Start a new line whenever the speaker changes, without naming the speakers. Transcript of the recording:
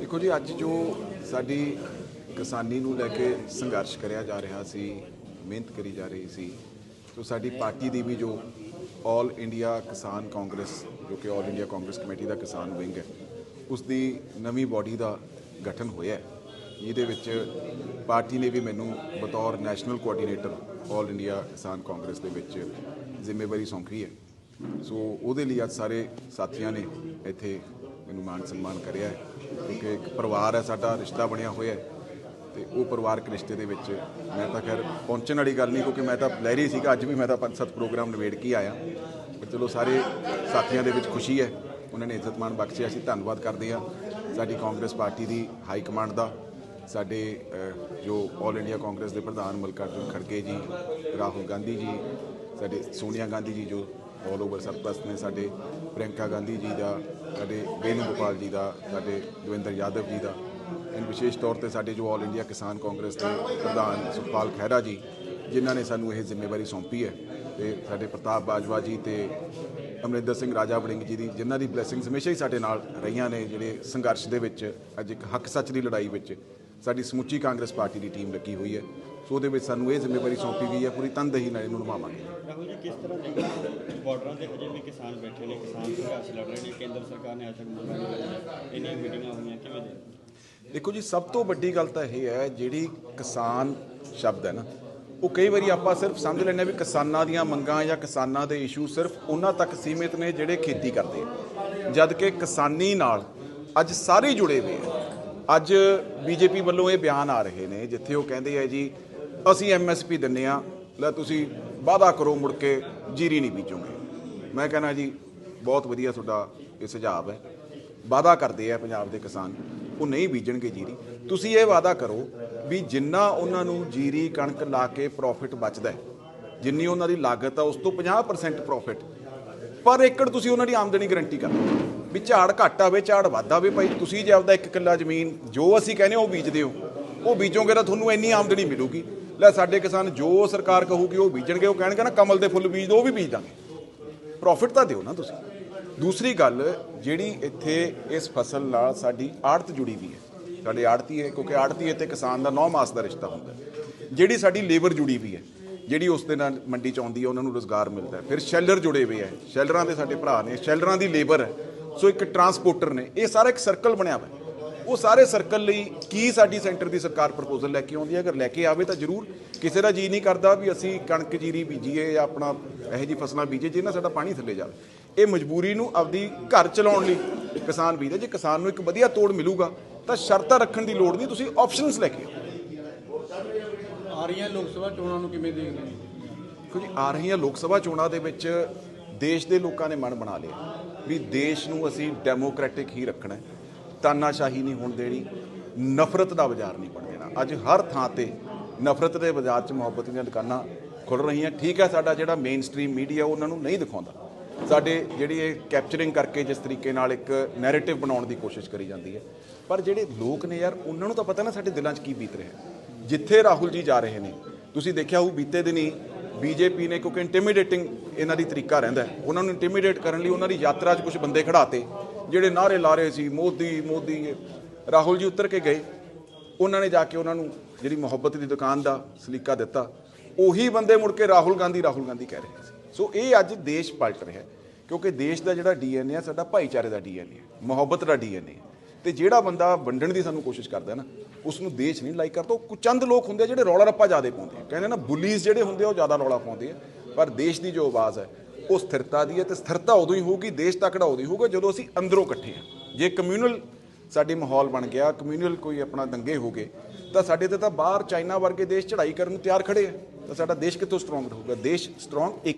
ਦੇਖੋ ਜੀ, ਅੱਜ ਜੋ ਸਾਡੀ ਕਿਸਾਨੀ ਨੂੰ ਲੈ ਕੇ ਸੰਘਰਸ਼ ਕਰਿਆ ਜਾ ਰਿਹਾ ਸੀ, ਮਿਹਨਤ ਕਰੀ ਜਾ ਰਹੀ ਸੀ ਸੋ ਸਾਡੀ ਪਾਰਟੀ ਦੀ ਵੀ ਜੋ ਆਲ ਇੰਡੀਆ ਕਿਸਾਨ ਕਾਂਗਰਸ, ਜੋ ਕਿ ਆਲ ਇੰਡੀਆ ਕਾਂਗਰਸ ਕਮੇਟੀ ਦਾ ਕਿਸਾਨ ਵਿੰਗ ਹੈ, ਉਸ ਦੀ ਨਵੀਂ ਬਾਡੀ ਦਾ ਗਠਨ ਹੋਇਆ ਹੈ, ਜਿਹਦੇ ਵਿੱਚ ਪਾਰਟੀ ਨੇ ਵੀ ਮੈਨੂੰ ਬਤੌਰ ਨੈਸ਼ਨਲ ਕੋਆਰਡੀਨੇਟਰ ਆਲ ਇੰਡੀਆ ਕਿਸਾਨ ਕਾਂਗਰਸ ਦੇ ਵਿੱਚ ਜ਼ਿੰਮੇਵਾਰੀ ਸੌਂਪੀ ਹੈ। ਸੋ ਉਹਦੇ ਲਈ ਅੱਜ ਸਾਰੇ ਸਾਥੀਆਂ ਨੇ ਇੱਥੇ ਮੈਨੂੰ ਮਾਣ ਸਨਮਾਨ ਕਰਿਆ ਕਿਉਂਕਿ ਇੱਕ ਪਰਿਵਾਰ ਹੈ, ਸਾਡਾ ਰਿਸ਼ਤਾ ਬਣਿਆ ਹੋਇਆ ਹੈ ਤੇ ਉਹ ਪਰਿਵਾਰਕ ਰਿਸ਼ਤੇ ਦੇ ਵਿੱਚ ਮੈਂ ਤਾਂ ਖੈਰ ਪਹੁੰਚਣ ਵਾਲੀ ਗੱਲ ਨਹੀਂ, ਕਿਉਂਕਿ ਮੈਂ ਤਾਂ ਲਹਿਰੀ ਸੀਗਾ, ਅੱਜ ਵੀ ਮੈਂ ਤਾਂ ਪੰਜ ਸੱਤ ਪ੍ਰੋਗਰਾਮ ਨਿਬੇੜ ਕੇ ਆਇਆ। ਪਰ ਚਲੋ ਸਾਰੇ ਸਾਥੀਆਂ ਦੇ ਵਿੱਚ ਖੁਸ਼ੀ ਹੈ, ਉਹਨਾਂ ਨੇ ਇੱਜ਼ਤ ਮਾਣ ਬਖਸ਼ਿਆ, ਅਸੀਂ ਧੰਨਵਾਦ ਕਰਦੇ ਹਾਂ ਸਾਡੀ ਕਾਂਗਰਸ ਪਾਰਟੀ ਦੀ ਹਾਈ ਕਮਾਂਡ ਦਾ, ਸਾਡੇ ਜੋ ਆਲ ਇੰਡੀਆ ਕਾਂਗਰਸ ਦੇ ਪ੍ਰਧਾਨ ਮਲਕਾਰਜੁਨ ਖੜਗੇ ਜੀ, ਰਾਹੁਲ ਗਾਂਧੀ ਜੀ, ਸਾਡੇ ਸੋਨੀਆ ਗਾਂਧੀ ਜੀ ਜੋ ਆਲ ਓਵਰ ਸਰਪ੍ਰਸਤ ਨੇ ਸਾਡੇ ਪ੍ਰਿਯੰਕਾ ਗਾਂਧੀ ਜੀ ਦਾ, ਸਾਡੇ ਵੇਨੂ ਜੀ ਦਾ, ਸਾਡੇ ਦਵਿੰਦਰ ਯਾਦਵ ਜੀ ਦਾ ਐਂਡ ਵਿਸ਼ੇਸ਼ ਤੌਰ ਤੇ ਸਾਡੇ ਜੋ ਆਲ ਇੰਡੀਆ ਕਿਸਾਨ ਕਾਂਗਰਸ ਦੇ ਪ੍ਰਧਾਨ ਸੁਖਪਾਲ ਖਹਿਰਾ ਜੀ, ਜਿਨ੍ਹਾਂ ਨੇ ਸਾਨੂੰ ਇਹ ਜ਼ਿੰਮੇਵਾਰੀ ਸੌਂਪੀ ਹੈ ਤੇ ਸਾਡੇ ਪ੍ਰਤਾਪ ਬਾਜਵਾ ਜੀ ਤੇ ਅਮਰਿੰਦਰ ਸਿੰਘ ਰਾਜਾ ਵੜਿੰਗ ਜੀ ਦੀ, ਜਿਨ੍ਹਾਂ ਦੀ ਬਲੇਸਿੰਗਸ ਹਮੇਸ਼ਾ ਹੀ ਸਾਡੇ ਨਾਲ ਰਹੀਆਂ ਨੇ ਜਿਹੜੇ ਸੰਘਰਸ਼ ਦੇ ਵਿੱਚ, ਅੱਜ ਇੱਕ ਹੱਕ ਸੱਚ ਦੀ ਲੜਾਈ ਵਿੱਚ ਸਾਡੀ ਸਮੁੱਚੀ ਕਾਂਗਰਸ ਪਾਰਟੀ ਦੀ ਟੀਮ ਲੱਗੀ ਹੋਈ ਹੈ। ਸੋ ਉਹਦੇ ਵਿੱਚ ਸਾਨੂੰ ਇਹ ਜ਼ਿੰਮੇਵਾਰੀ ਸੌਂਪੀ ਗਈ ਹੈ ਪੂਰੀ ਤਨਦੇਹੀ ਨਾਲ ਇਹਨੂੰ ਨਿਭਾਵਾਂਗੇ।
ਰਾਹੁਲ ਜੀ ਕਿਸ ਤਰ੍ਹਾਂ ਦੇਖਦੇ ਬਾਰਡਰਾਂ ਤੇ ਅਜੇ ਵੀ ਕਿਸਾਨ ਬੈਠੇ ਨੇ ਕਿਸਾਨ ਸੰਘਰਸ਼ ਲੜ ਰਹੇ ਨੇ ਕੇਂਦਰ ਸਰਕਾਰ ਨੇ ਅਜੇ ਤੱਕ ਮੰਗਾਂ ਨਹੀਂ ਲਾਈਆਂ ਇੰਨੀਆਂ ਮੀਟਿੰਗਾਂ ਹੋਈਆਂ ਕਿਵੇਂ ਦੇ
ਦੇਖੋ ਜੀ ਸਭ ਤੋਂ ਵੱਡੀ ਗੱਲ ਤਾਂ ਇਹ ਹੈ ਜਿਹੜੀ ਕਿਸਾਨ ਸ਼ਬਦ ਹੈ ਨਾ ਉਹ ਕਈ ਵਾਰੀ ਆਪਾਂ ਸਿਰਫ ਸਮਝ ਲੈਂਦੇ ਵੀ ਕਿਸਾਨਾਂ ਦੀਆਂ ਮੰਗਾਂ ਜਾਂ ਕਿਸਾਨਾਂ ਦੇ ਇਸ਼ੂ ਸਿਰਫ ਉਹਨਾਂ ਤੱਕ ਸੀਮਿਤ ਨੇ ਜਿਹੜੇ ਖੇਤੀ ਕਰਦੇ ਆ। ਜਦ ਕਿ ਕਿਸਾਨੀ ਨਾਲ ਅੱਜ ਸਾਰੇ ਜੁੜੇ ਹੋਏ ਆ। ਅੱਜ ਬੀਜੇਪੀ ਵੱਲੋਂ ਇਹ ਬਿਆਨ ਆ ਰਹੇ ਨੇ ਜਿੱਥੇ ਉਹ ਕਹਿੰਦੇ ਆ ਜੀ ਅਸੀਂ ਐਮਐਸਪੀ ਦਿੰਨੇ ਆ ਲੈ ਤੁਸੀਂ ਵਾਅਦਾ ਕਰੋ ਮੁੜ ਕੇ, ਜੀਰੀ ਨਹੀਂ ਬੀਜੋਗੇ। ਮੈਂ ਕਹਿੰਦਾ ਜੀ, ਬਹੁਤ ਵਧੀਆ ਤੁਹਾਡਾ ਇਹ ਸੁਝਾਅ ਹੈ। ਵਾਅਦਾ ਕਰਦੇ ਆ ਪੰਜਾਬ ਦੇ ਕਿਸਾਨ, ਉਹ ਨਹੀਂ ਬੀਜਣਗੇ ਜੀਰੀ। ਤੁਸੀਂ ਇਹ ਵਾਅਦਾ ਕਰੋ ਵੀ ਜਿੰਨਾ ਉਹਨਾਂ ਨੂੰ ਜੀਰੀ ਕਣਕ ਲਾ ਕੇ ਪ੍ਰੋਫਿਟ ਬਚਦਾ ਹੈ, ਜਿੰਨੀ ਉਹਨਾਂ ਦੀ ਲਾਗਤ ਆ, ਉਸ ਤੋਂ 50% ਪ੍ਰੋਫਿਟ ਪਰ ਏਕੜ ਤੁਸੀਂ ਉਹਨਾਂ ਦੀ ਆਮਦਨੀ ਗਰੰਟੀ ਕਰ ਵੀ ਝਾੜ ਘੱਟ ਆਵੇ, ਝਾੜ ਵੱਧ ਆਵੇ ਭਾਈ, ਤੁਸੀਂ ਜੇ ਆਪਦਾ ਇੱਕ ਕਿੱਲਾ ਜ਼ਮੀਨ ਜੋ ਅਸੀਂ ਕਹਿੰਦੇ ਉਹ ਬੀਜਦੇ ਹੋ, ਉਹ ਬੀਜੋਗੇ ਤਾਂ ਤੁਹਾਨੂੰ ਇੰਨੀ ਆਮਦਨੀ ਮਿਲੂਗੀ। ਲੈ ਸਾਡੇ ਕਿਸਾਨ ਜੋ ਸਰਕਾਰ ਕਹੂਗੀ ਉਹ ਬੀਜਣਗੇ, ਉਹ ਕਹਿਣਗੇ ਨਾ ਕਮਲ ਦੇ ਫੁੱਲ ਬੀਜ ਦੋ ਉਹ ਵੀ ਬੀਜ ਦਾਂਗੇ। ਪ੍ਰੋਫਿਟ ਤਾਂ ਦਿਓ ਨਾ ਤੁਸੀਂ। ਦੂਸਰੀ ਗੱਲ, ਜਿਹੜੀ ਇੱਥੇ ਇਸ ਫਸਲ ਨਾਲ ਸਾਡੀ ਆੜਤ ਜੁੜੀ ਵੀ ਹੈ, ਸਾਡੇ ਆੜਤੀ ਹੈ, ਕਿਉਂਕਿ ਆੜਤੀ ਤੇ ਕਿਸਾਨ ਦਾ 9 ਮਾਸ ਦਾ ਰਿਸ਼ਤਾ ਹੁੰਦਾ ਜਿਹੜੀ ਸਾਡੀ ਲੇਬਰ ਜੁੜੀ ਵੀ ਹੈ, ਜਿਹੜੀ ਉਸ ਦੇ ਨਾਲ ਮੰਡੀ ਚ ਆਉਂਦੀ ਹੈ, ਉਹਨਾਂ ਨੂੰ ਰੋਜ਼ਗਾਰ ਮਿਲਦਾ ਹੈ। ਫਿਰ ਸ਼ੈਲਰ ਜੁੜੇ ਹੋਏ ਹੈ, ਸ਼ੈਲਰਾਂ ਦੇ ਸਾਡੇ ਭਰਾ ਨੇ, ਸ਼ੈਲਰਾਂ ਦੀ ਲੇਬਰ ਹੈ। ਸੋ ਇੱਕ ਟਰਾਂਸਪੋਰਟਰ ਨੇ, ਇਹ ਸਾਰਾ ਇੱਕ ਸਰਕਲ ਬਣਿਆ ਹੋਇਆ ਉਹ ਸਾਰੇ ਸਰਕਲ ਲਈ ਕੀ ਸਾਡੀ ਸੈਂਟਰ ਦੀ ਸਰਕਾਰ ਪ੍ਰਪੋਜ਼ਲ ਲੈ ਕੇ ਆਉਂਦੀ ਹੈ? ਅਗਰ ਲੈ ਕੇ ਆਵੇ ਤਾਂ ਜ਼ਰੂਰ। ਕਿਸੇ ਦਾ ਜੀ ਨਹੀਂ ਕਰਦਾ ਵੀ ਅਸੀਂ ਕਣਕ ਜੀਰੀ ਬੀਜੀਏ ਜਾਂ ਆਪਣਾ ਇਹੋ ਜਿਹੀ ਫਸਲਾਂ ਬੀਜੀਏ ਜਿਹਨਾਂ ਸਾਡਾ ਪਾਣੀ ਥੱਲੇ ਜਾਵੇ। ਇਹ ਮਜਬੂਰੀ ਨੂੰ ਆਪਦੀ ਘਰ ਚਲਾਉਣ ਲਈ ਕਿਸਾਨ ਬੀਜਦਾ। ਜੇ ਕਿਸਾਨ ਨੂੰ ਇੱਕ ਵਧੀਆ ਤੋੜ ਮਿਲੂਗਾ ਤਾਂ ਸ਼ਰਤਾਂ ਰੱਖਣ ਦੀ ਲੋੜ ਨਹੀਂ। ਤੁਸੀਂ ਆਪਸ਼ਨਸ ਲੈ ਕੇ ਆਓ।
ਆ ਰਹੀਆਂ ਲੋਕ ਸਭਾ ਚੋਣਾਂ ਨੂੰ ਕਿਵੇਂ ਦੇਖਦੇ ਹੋ?
ਕਿਉਂਕਿ ਆ ਰਹੀਆਂ ਲੋਕ ਸਭਾ ਚੋਣਾਂ ਦੇ ਵਿੱਚ ਦੇਸ਼ ਦੇ ਲੋਕਾਂ ਨੇ ਮਨ ਬਣਾ ਲਿਆ। ਵੀ ਦੇਸ਼ ਨੂੰ ਅਸੀਂ ਡੈਮੋਕ੍ਰੈਟਿਕ ਹੀ ਰੱਖਣਾ ਹੈ। ਤਾਨਾਸ਼ਾਹੀ ਨਹੀਂ ਹੋਣ ਦੇਣੀ, ਨਫ਼ਰਤ ਦਾ ਬਾਜ਼ਾਰ ਨਹੀਂ ਬਣ ਦੇਣਾ। ਅੱਜ ਹਰ ਥਾਂ ਤੇ ਨਫ਼ਰਤ ਦੇ ਬਾਜ਼ਾਰ 'ਚ ਮੁਹੱਬਤ ਦੀਆਂ ਦੁਕਾਨਾਂ ਖੁੱਲ ਰਹੀਆਂ। ਠੀਕ ਹੈ, ਸਾਡਾ ਜਿਹੜਾ ਮੇਨ ਸਟ੍ਰੀਮ ਮੀਡੀਆ ਉਹਨਾਂ ਨੂੰ ਨਹੀਂ ਦਿਖਾਉਂਦਾ। ਸਾਡੇ ਜਿਹੜੀ ਇਹ ਕੈਪਚਰਿੰਗ ਕਰਕੇ ਜਿਸ ਤਰੀਕੇ ਨਾਲ ਇੱਕ ਨੈਰੇਟਿਵ ਬਣਾਉਣ ਦੀ ਕੋਸ਼ਿਸ਼ ਕਰੀ ਜਾਂਦੀ ਹੈ। ਪਰ ਜਿਹੜੇ ਲੋਕ ਨੇ ਯਾਰ, ਉਹਨਾਂ ਨੂੰ ਤਾਂ ਪਤਾ ਨਾ ਸਾਡੇ ਦਿਲਾਂ 'ਚ ਕੀ ਬੀਤ ਰਿਹਾ ਜਿੱਥੇ ਰਾਹੁਲ ਜੀ ਜਾ ਰਹੇ ਨੇ, ਤੁਸੀਂ ਦੇਖਿਆ ਉਹ ਬੀਤੇ ਦਿਨੀ ਬੀਜੇਪੀ ਨੇ ਕਿਉਂਕਿ ਇੰਟੀਮੀਡੇਟਿੰਗ ਇਹਨਾਂ ਦੀ ਤਰੀਕਾ ਰਹਿੰਦਾ ਉਹਨਾਂ ਨੂੰ ਇੰਟੀਮੀਡੇਟ ਕਰਨ ਲਈ ਉਹਨਾਂ ਦੀ ਯਾਤਰਾ 'ਚ ਕੁਝ ਬੰਦੇ ਖੜਾਤੇ ਜਿਹੜੇ ਨਾਰੇ ਲਾ ਰਹੇ ਸੀ, ਮੋਦੀ ਮੋਦੀ, ਰਾਹੁਲ ਜੀ ਉਤਰ ਕੇ ਗਏ। ਉਹਨਾਂ ਨੇ ਜਾ ਕੇ ਉਹਨਾਂ ਨੂੰ ਜਿਹੜੀ ਮੁਹੱਬਤ ਦੀ ਦੁਕਾਨ ਦਾ ਸਲੀਕਾ ਦਿੱਤਾ। ਉਹੀ ਬੰਦੇ ਮੁੜ ਕੇ ਰਾਹੁਲ ਗਾਂਧੀ ਰਾਹੁਲ ਗਾਂਧੀ ਕਹਿ ਰਹੇ ਸੀ। ਸੋ ਇਹ ਅੱਜ ਦੇਸ਼ ਪਲਟ ਰਿਹਾ ਕਿਉਂਕਿ ਦੇਸ਼ ਦਾ ਜਿਹੜਾ ਡੀਐਨਏ ਆ, ਸਾਡਾ ਭਾਈਚਾਰੇ ਦਾ ਡੀਐਨਏ ਹੈ ਮੁਹੱਬਤ ਦਾ ਡੀਐਨਏ ਹੈ ਤੇ ਜਿਹੜਾ ਬੰਦਾ ਵੰਡਣ ਦੀ ਸਾਨੂੰ ਕੋਸ਼ਿਸ਼ ਕਰਦਾ ਨਾ ਉਸ ਨੂੰ ਦੇਸ਼ ਨਹੀਂ ਲਾਈਕ ਕਰਦਾ। ਉਹ ਕੁ- ਚੰਦ ਲੋਕ ਹੁੰਦੇ ਆ ਜਿਹੜੇ ਰੌਲਾ ਰੱਪਾ ਜ਼ਿਆਦਾ ਪਾਉਂਦੇ ਆ। ਕਹਿੰਦੇ ਨਾ, ਬੁਲੀਜ਼ ਜਿਹੜੇ ਹੁੰਦੇ ਆ, ਉਹ ਜ਼ਿਆਦਾ ਰੌਲਾ ਪਾਉਂਦੇ ਆ। ਪਰ ਦੇਸ਼ ਦੀ ਜੋ ਆਵਾਜ਼ ਹੈ ਉਹ ਸਥਿਰਤਾ ਦੀ ਹੈ ਤੇ ਸਥਿਰਤਾ ਉਦੋਂ ਹੀ ਹੋਊਗੀ, ਦੇਸ਼ ਤੱਕੜਾ ਉਦੋਂ ਹੀ ਹੋਊਗਾ ਜਦੋਂ ਅਸੀਂ ਅੰਦਰੋਂ ਇਕੱਠੇ ਹਾਂ। ਜੇ ਕਮਿਊਨਲ ਸਾਡੀ ਮਾਹੌਲ ਬਣ ਗਿਆ ਕਮਿਊਨਲ ਕੋਈ ਆਪਣਾ ਦੰਗੇ ਹੋ ਗਏ, ਤਾਂ ਸਾਡੇ ਤੇ ਤਾਂ ਬਾਹਰ ਚਾਈਨਾ ਵਰਗੇ ਦੇਸ਼ ਚੜ੍ਹਾਈ ਕਰਨ ਨੂੰ ਤਿਆਰ ਖੜੇ ਆ। ਤਾਂ ਸਾਡਾ ਦੇਸ਼ ਕਿੱਥੋਂ ਸਟਰੋਂਗ ਰਹੂਗਾ? ਦੇਸ਼ ਸਟਰੋਂਗ ਇੱਕ